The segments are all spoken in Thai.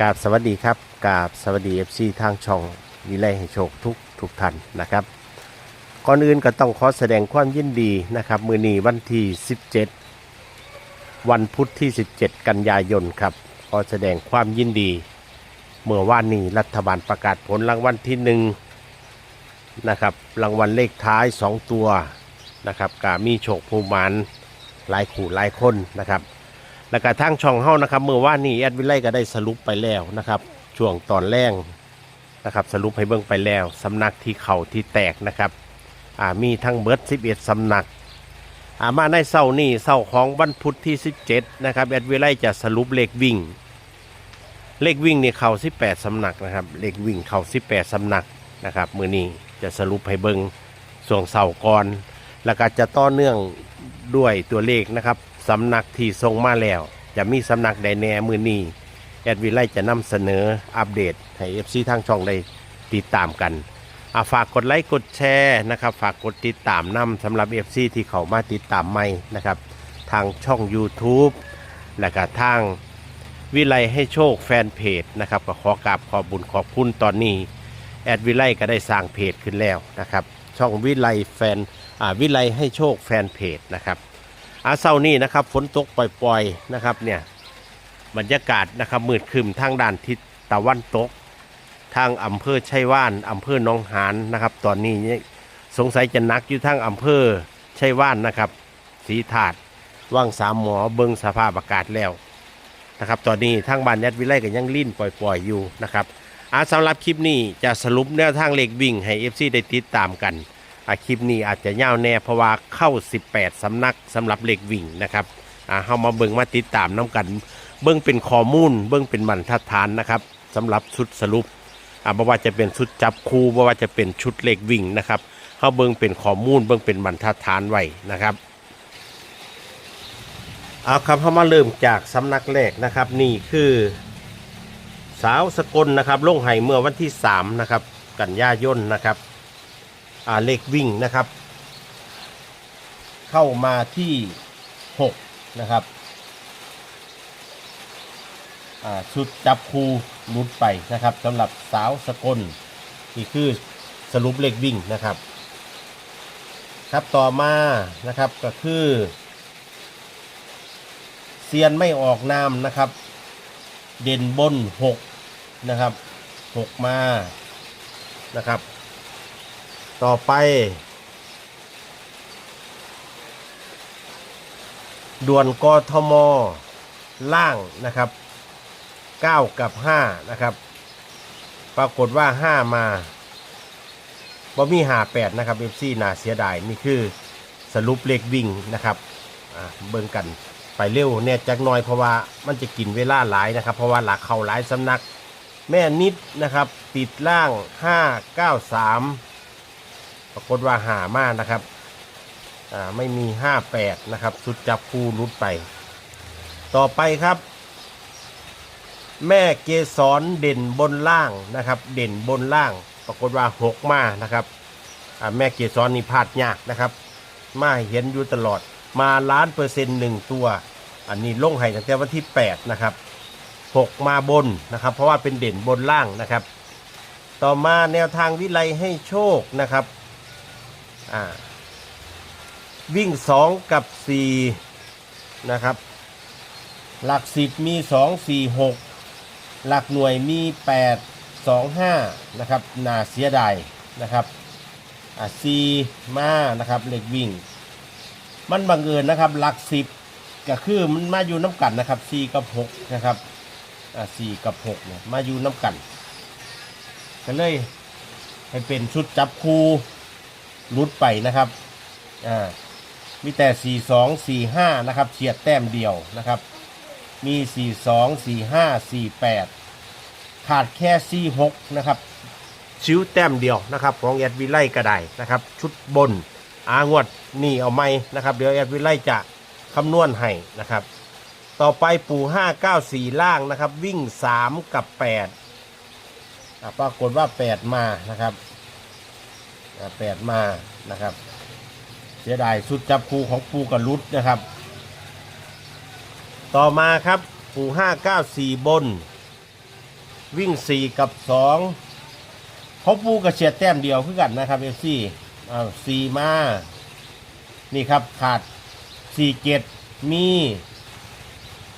กราบสวัสดีครับกราบสวัสดีเอฟซีทางช่องวิไลให้โชคทุกทุกท่านนะครับก่อนอื่นก็ต้องขอแสดงความยินดีนะครับ มือนีวันที่ 17 วันพุธที่ 17 กันยายนครับขอแสดงความยินดี เมื่อวานนี้รัฐบาลประกาศผลรางวัลที่หนึ่งนะครับรางวัลเลขท้าย 2 ตัวนะครับกามีโชคภูมานหลายขู่หลายคนนะครับ แล้วก็ทางช่องเฮานะครับเมื่อว่านนี้แอดวิไลก็ได้สรุปไปแล้วนะครับ ช่วงตอนแรกนะครับสรุปให้เบิ่งไปแล้วสำนักที่เข่าที่แตกนะครับอ่ามีทั้งเบิร์ด11สำนักอามาในเศร้านี่เศร้าของวันพุธที่ 17 นะครับแอดวิไลจะสรุปเลขวิ่ง เลขวิ่งนี่เข่า18สำนักนะครับ เลขวิ่งเข่า18สำนักนะครับมือนี้จะสรุปให้เบิ่งส่วงเสาก่อน แล้วก็จะต่อเนื่องด้วยตัวเลขนะครับ สำนักที่ทรงมาแล้ว จะมีสำนักใดแน่มือนี้แอดวิไลจะนำเสนออัปเดตให้เอฟซีทางช่องได้ติดตามกันอะฝากกดไลค์กดแชร์นะครับ ฝากกดติดตามนำสำหรับเอฟซีที่เขามาติดตามใหม่นะครับ ทางช่อง YouTube และก็ทางวิไลให้โชคแฟนเพจนะครับก็ขอกราบขอบบุญขอบคุณตอนนี้ แอดวิไลก็ได้สร้างเพจขึ้นแล้วนะครับ ช่องวิไลแฟนวิไลให้โชคแฟนเพจนะครับ อาเศร้านี้นะครับฝนตกปล่อยๆนะครับเนี่ยบรรยากาศนะครับมืดครึมทางด้านทิศตะวันตก ทางอำเภอชัยว่านอำเภอหนองหานนะครับ ตอนนี้สงสัยจะนักอยู่ทางอำเภอชัยว่านนะครับ สีถาดว่างสามหมอเบิงสภาพอากาศแล้วนะครับ ตอนนี้ทางบ้านยัดวิไลก็ยังลิ้นปล่อยๆอยู่นะครับอาสำหรับคลิปนี้จะสรุปแนวทางเลขวิ่งให้ FC ได้ติดตามกัน อาคลิปนี้อาจจะยาวแน่เพราะว่าเข้า 18 สำนักสำหรับเลขวิ่งนะครับอ่าเฮามาเบิ่งมาติดตามน้กัน เบิ่งเป็นข้อมูล เบิ่งเป็นบรรทัดฐานนะครับสำหรับชุดสรุปอ่าบ่ว่าจะเป็นชุดจับคู่บ่ว่าจะเป็นชุดเลขวิ่งนะครับเฮาเบิ่งเป็นข้อมูล เบิ่งเป็นบรรทัดฐานไว้นะครับเอาครับเฮามาเริ่มจากสำนักแรกนะครับนี่คือสาวสกลนะครับลงไห้เมื่อวันที่ 3 นะครับ กันยายนนะครับ เลขวิ่งนะครับ เข้ามาที่ 6 นะครับชุดจับคูลุดไปนะครับสำหรับสาวสกลนี่คือสรุปเลขวิ่งนะครับ ครับต่อมานะครับก็คือเซียนไม่ออกนามนะครับ เด่นบนหกนะครับหกมานะครับ ต่อไป ด่วนกทม ล่างนะครับ 9 กับ 5 นะครับ ปรากฏว่า 5 มาบ่มีหา8นะครับ FC น่าเสียดาย นี่คือสรุปเลขวิ่งนะครับเบิ่งกันไปเร็วเนี่ยจักหน่อยเพราะว่ามันจะกินเวลาหลายนะครับ เพราะว่าหลักเข่าหลายสำนัก แม่นิดนะครับ ติดล่าง 593 ปรากฏว่าหามากนะครับอ่าไม่มี58นะครับ สุดจับคู่รุดไป ต่อไปครับ แม่เกสรเด่นบนล่างนะครับ เด่นบนล่าง ปรากฏว่า6มานะครับอ่าแม่เกสรนี่พลาดยากนะครับ มาเห็นอยู่ตลอดมาล้านเปอร์เซ็นต์หนึ่งตัว อันนี้ลงให้ตั้งแต่วันที่ 8 นะครับ 6 มาบนนะครับ เพราะว่าเป็นเด่นบนล่างนะครับ ต่อมาแนวทางวิไลให้โชคนะครับ อ่าวิ่ง2กับ4นะครับ หลักสิบมี2 4 6หลักหน่วยมี8 2 5นะครับน่าเสียดายนะครับอ่า4มานะครับเหลขวิ่ง มันบังเอิญนะครับ หลักสิบก็คือมันมาอยู่น้ำกันนะครับสี่กับหกนะครับอ่าสี่กับหกเนี่ยมาอยู่น้ำกันก็เลยให้เป็นชุดจับคู่ รุดไปนะครับอ่ามีแต่สี่สองสี่ห้านะครับเฉียดแต้มเดียวนะครับ มีสี่สองสี่ห้าสี่แปดขาดแค่สี่หกนะครับชิวแต้มเดียวนะครับ ของแอดวิไลก็ไดนะครับ ชุดบนอางวดนี่เอาไหมนะครับ เดี๋ยวแอดวิไลจะคำนวณให้นะครับ ต่อไปปู่ห้าเก้าสี่ล่างนะครับ วิ่งสามกับแปดปรากฏว่าแปดมานะครับ แปดมานะครับ เสียดายสุดจับคูของปูกับลุดนะครับ ต่อมาครับปูห้าเก้าสี่บน วิ่งสี่กับสองเขาปูกระเฉียดแต้มเดียวคือกันนะครับเอฟซีอ้าวสี่มา นี่ครับขาดสี่เจ็ดมี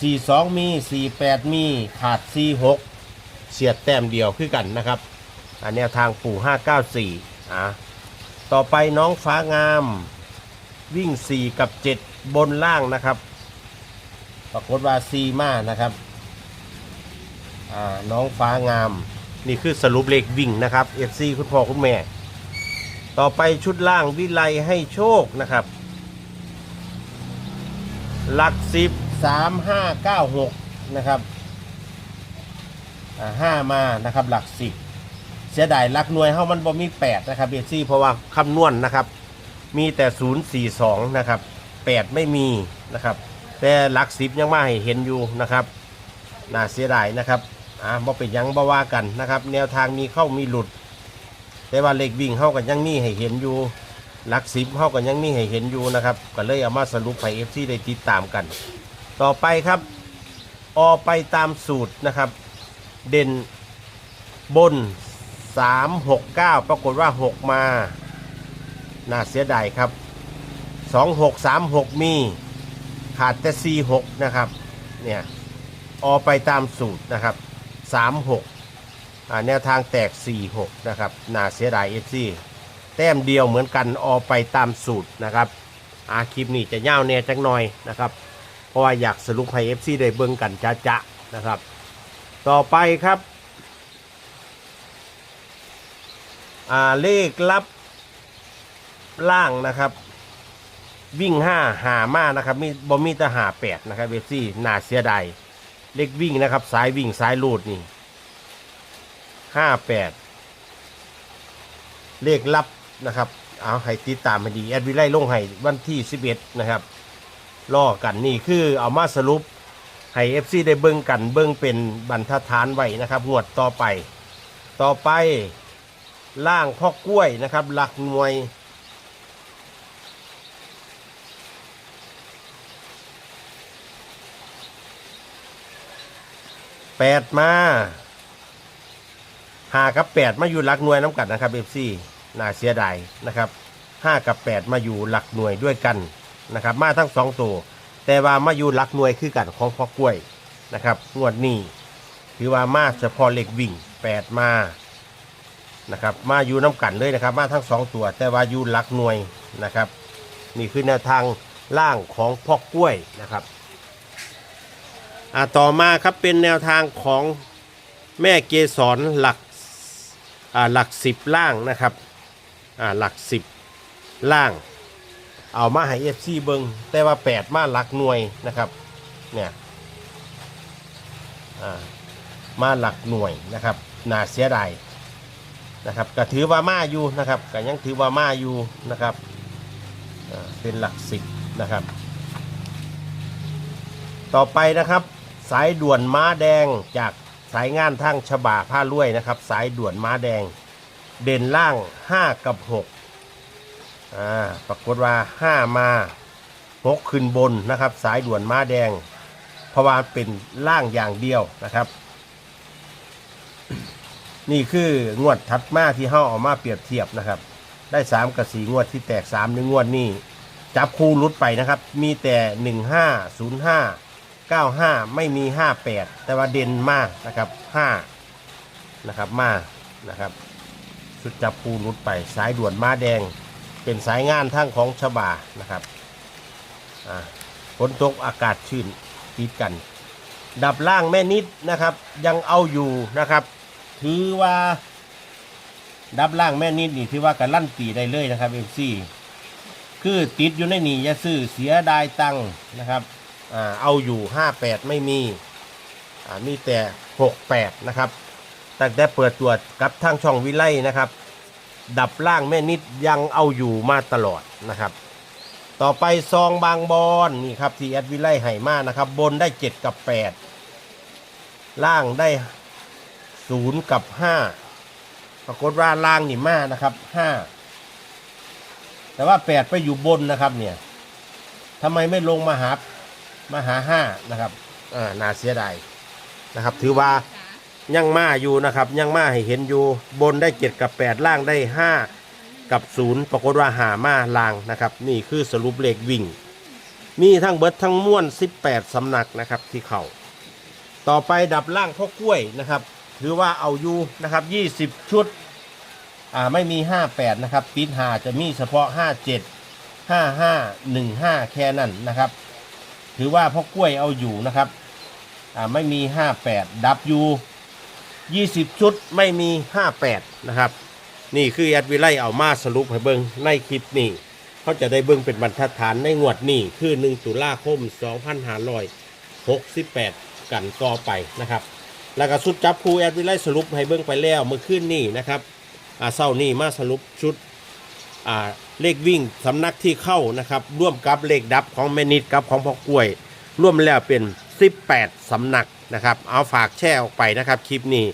สี่สองมีสี่แปดมีขาดสี่หกเฉียดแต้มเดียวคือกันนะครับ อันแนวทางปู่ห้าเก้าสี่ อะต่อไปน้องฟ้างาม วิ่งสี่กับเจ็ดบนล่างนะครับ ปรากฏว่าซีมานะครับอ่าน้องฟ้างาม นี่คือสรุปเลขวิ่งนะครับเอฟซีคุณพ่อคุณแม่ ต่อไปชุดล่างวิไลให้โชคนะครับ หลักสิบสามห้าเก้าหกนะครับห้ามานะครับหลักสิบ เสียดายหลักหน่วยเฮามันบ่มีแปดนะครับเอฟซีเพราะว่าคำนวณนะครับ มีแต่ศูนย์สี่สองนะครับแปดไม่มีนะครับ แต่หลักสิบยังมาให้เห็นอยู่นะครับน่าเสียดายนะครับอ่าบ่เป็นยังบ่ว่ากันนะครับ แนวทางมีเข้ามีหลุด แต่ว่าเลขวิ่งเข้ากันยังมีให้เห็นอยู่หลักสิบเข้ากันยังมีให้เห็นอยู่นะครับก็เลยเอามาสรุปให้เอฟซีได้ติดตามกัน ต่อไปครับออไปตามสูตรนะครับ เด่นบน 369 ปรากฏว่า 6 มา น่าเสียดายครับ 2636 มี ขาดแต่ 46 นะครับ เนี่ย ออไปตามสูตรนะครับ 36อ่าแนวทางแตก 46 นะครับ น่าเสียดาย FC แต้มเดียวเหมือนกันออไปตามสูตรนะครับ อาคลิปนี้จะยาวแน่จักหน่อยนะครับ เพราะว่าอยากสรุปให้ FC ได้เบิ่งกันจะๆนะครับ ต่อไปครับ อ่าเลขลับล่างนะครับ วิ่งห้าหามานะครับมีบอมีแต่หาแปดนะครับเวซี่น่าเสียดายเลขวิ่งนะครับสายวิ่งสายลูดนี่ห้าแปดเลขลับนะครับ เอาให้ติดตามให้ดีแอดวิไลลงให้วันที่สิบเอ็ดนะครับล่อกันนี่คือเอามาสรุปให้เอฟซีได้เบิ้งกันเบิ้งเป็นบรรทัดฐานไว้นะครับงวดต่อไป ต่อไป ล่างพ่อกล้วยนะครับ หลักหน่วย แปดมาห้ากับแปดมาอยู่หลักหน่วยน้ำกัดนะครับเอฟซีน่าเสียดายนะครับห้ากับแปดมาอยู่หลักหน่วยด้วยกันนะครับ มาทั้งสองตัวแต่ว่ามาอยู่หลักหน่วยคือกันของพ่อกล้วยนะครับงวดนี้ถือว่ามาเฉพาะเหล็กวิ่งแปดมา นะครับมาอยู่น้ำกันเลยนะครับ มาทั้งสองตัวแต่ว่าอยู่หลักหน่วยนะครับ นี่คือแนวทางล่างของพ่อกล้วยนะครับอ่าต่อมาครับเป็นแนวทางของแม่เกสรหลักอ่าหลักสิบล่างนะครับอ่าหลักสิบล่าง เอามาให้เอฟซีเบิงแต่ว่าแปดมาหลักหน่วยนะครับเนี่ยอ่ามาหลักหน่วยนะครับน่าเสียดาย นะครับก็ถือว่ามาอยู่นะครับก็ยังถือว่ามาอยู่นะครับเป็นหลักสิบนะครับ ต่อไปนะครับ สายด่วนม้าแดงจากสายงานทางฉบาผ้าลวยนะครับ สายด่วนม้าแดง เด่นล่าง 5 กับ6อ่าปรากฏว่า 5 มา6ขึ้นบนนะครับ สายด่วนม้าแดงเพราะว่าเป็นล่างอย่างเดียวนะครับ นี่คืองวดถัดมาที่เฮาเอามาเปรียบเทียบนะครับ ได้สามกับสี่งวดที่แตกสามในงวดนี้จับคู่รุดไปนะครับ มีแต่หนึ่งห้าศูนย์ห้าเก้าห้าไม่มีห้าแปดแต่ว่าเด่นมากนะครับห้านะครับมานะครับชุดจับคู่รุดไปสายด่วนม้าแดง เป็นสายงานทั้งของฉบานะครับฝนตกอากาศชื้นติดกัน ดับล่างแม่นิดนะครับ ยังเอาอยู่นะครับ ถือว่า ดับล่างแม่นิดนี่ถือว่าการลั่นตีได้เลยนะครับเอฟซีคือติดอยู่ในนี่อย่าซื้อเสียดายตังค์นะครับอ่าเอาอยู่ห้าแปดไม่มีอ่ามีแต่หกแปดนะครับตั้งแต่เปิดตัวกับทางช่องวิไลนะครับ ดับล่างแม่นิดยังเอาอยู่มาตลอดนะครับ ต่อไปซองบางบอนนี่ครับทีแอดวิไลให้มานะครับ บนได้เจ็ดกับแปดล่างได้ ศูนย์กับห้าปรากฏว่าล่างนี่มานะครับห้าแต่ว่าแปดไปอยู่บนนะครับเนี่ยทำไมไม่ลงมาหามาหาห้านะครับอ่าน่าเสียดายนะครับ ถือว่ายังมาอยู่นะครับ ยังมาให้เห็นอยู่บนได้เจ็ดกับแปดล่างได้ห้ากับศูนย์ปรากฏว่าหามาลางนะครับ นี่คือสรุปเลขวิ่ง มีทั้งเบิดทั้งม้วน 18 สำนักนะครับที่เขาต่อไปดับล่างพ่อกล้วยนะครับ ถือว่าเอาอยู่นะครับ 20 ชุด อ่า ไม่มี 58 นะครับปิดหาจะมีเฉพาะ 57 55 15 แค่นั้นนะครับ ถือว่าพ่อกล้วยเอาอยู่นะครับ อ่า ไม่มี 58 ดับอยู่ 20 ชุดไม่มี 58 นะครับ นี่คือแอดวิไลเอามาสรุปให้เบิงในคลิปนี้เขาจะได้เบิ่งเป็นบรรทัดฐานในงวดนี้คือ 1 ตุลาคม 2568 กันต่อไปนะครับ แล้วก็ชุดจับคู่แอดวิไลสรุปให้เบิ่งไปแล้วเมื่อคืนนี้นะครับอ่าเศร้านี้มาสรุปชุดอ่าเลขวิ่งสำนักที่เข้านะครับร่วมกับเลขดับของแมนิดกับของพ่อกล้วย ร่วมแล้วเป็น 18สำนักนะครับเอาฝากแช่ออกไปนะครับคลิปนี้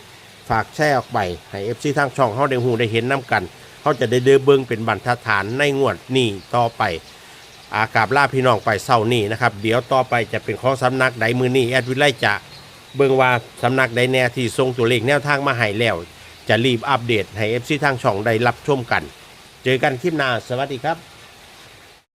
ฝากแช่ออกไปให้เอฟซีทางช่องเขาได้หูได้เห็นน้กันเขาจะได้เดินเบิงเป็นบรรทัดฐานในงวดนี้ต่อไปอากาบล่าพี่น้องไปเศร้านี้นะครับ เดี๋ยวต่อไปจะเป็นของสำนักใดมือนี้แอดวิไลจะ เบิงว่าสำนักใดแน่ที่ทรงตัวเลขแนวทางมาให้แล้ว จะรีบอัปเดตให้เอฟซีทางช่องได้รับชมกัน เจอกันคลิปหน้าสวัสดีครับ